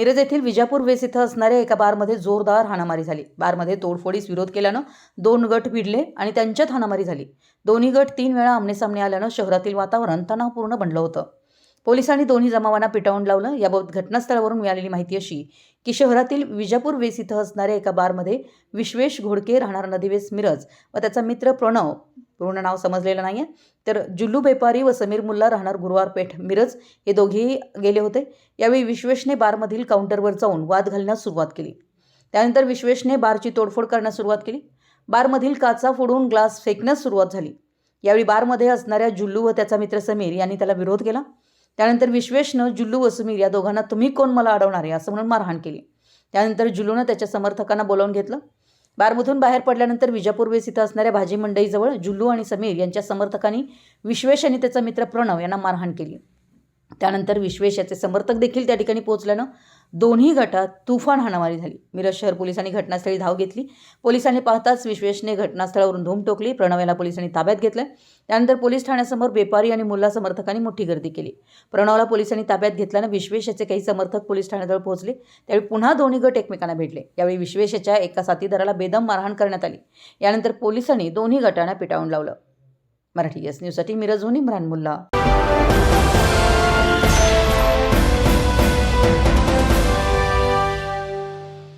मिरज येथील विजापूर वेस इथं असणाऱ्या एका बारमध्ये जोरदार हाणामारी झाली. बारमध्ये तोडफोडीस विरोध केल्यानं दोन गट भिडले आणि त्यांच्यात हाणामारी झाली. दोन्ही गट तीन वेळा आमनेसामने आल्यानं शहरातील वातावरण तणावपूर्ण बनलं होतं. पोलिसांनी दोन्ही जमावांना पिटावून लावलं. याबाबत घटनास्थळावरून मिळालेली माहिती अशी की शहरातील विजापूर वेस इथं असणाऱ्या एका बारमध्ये विश्वेश घोडके राहणार नदीवेस मिरज व त्याचा मित्र प्रणव पूर्ण नाव समजलेलं नाही आहे तर जुल्लू बेपारी व समीर मुल्ला राहणार गुरुवार पेठ मिरज. हे दोघेही गेले होते. यावेळी विश्वेशने बारमधील काउंटरवर जाऊन वाद घालण्यास सुरुवात केली. त्यानंतर विश्वेशने बारची तोडफोड करण्यास सुरुवात केली. बारमधील काचा फोडून ग्लास फेकण्यास सुरुवात झाली. यावेळी बारमध्ये असणाऱ्या जुल्लू व त्याचा मित्र समीर यांनी त्याला विरोध केला. त्यानंतर विश्वेशनं जुल्लू व समीर या दोघांना तुम्ही कोण मला अडवणार आहे? असं म्हणून मारहाण केली. त्यानंतर जुल्लूनं त्याच्या समर्थकांना बोलावून घेतलं. बारमधून बाहेर पडल्यानंतर विजापूरवेस इथं असणाऱ्या भाजी मंडईजवळ जुल्लू आणि समीर यांच्या समर्थकांनी विश्वेश आणि त्याचा मित्र प्रणव यांना मारहाण केली. त्यानंतर विश्वेश याचे समर्थक देखील त्या ठिकाणी पोहोचल्यानं दोन्ही गटात तुफान हाणामारी झाली. मिरज शहर पोलिसांनी घटनास्थळी धाव घेतली. पोलिसांनी पाहताच विश्वेशने घटनास्थळावरून धूम टोकली प्रणव याला पोलिसांनी ताब्यात घेतलं. त्यानंतर पोलीस ठाण्यासमोर बेपारी आणि मुल्ला समर्थकांनी मोठी गर्दी केली. प्रणवला पोलिसांनी ताब्यात घेतल्यानं विश्वेश याचे काही समर्थक पोलीस ठाण्याजवळ पोहोचले. त्यावेळी पुन्हा दोन्ही गट एकमेकांना भेटले. यावेळी विश्वेशाच्या एका साथीदाराला बेदम मारहाण करण्यात आली. यानंतर पोलिसांनी दोन्ही गटांना पिटाळून लावलं. मराठी एस न्यूजसाठी मिरजहून इम्रान मुल्ला.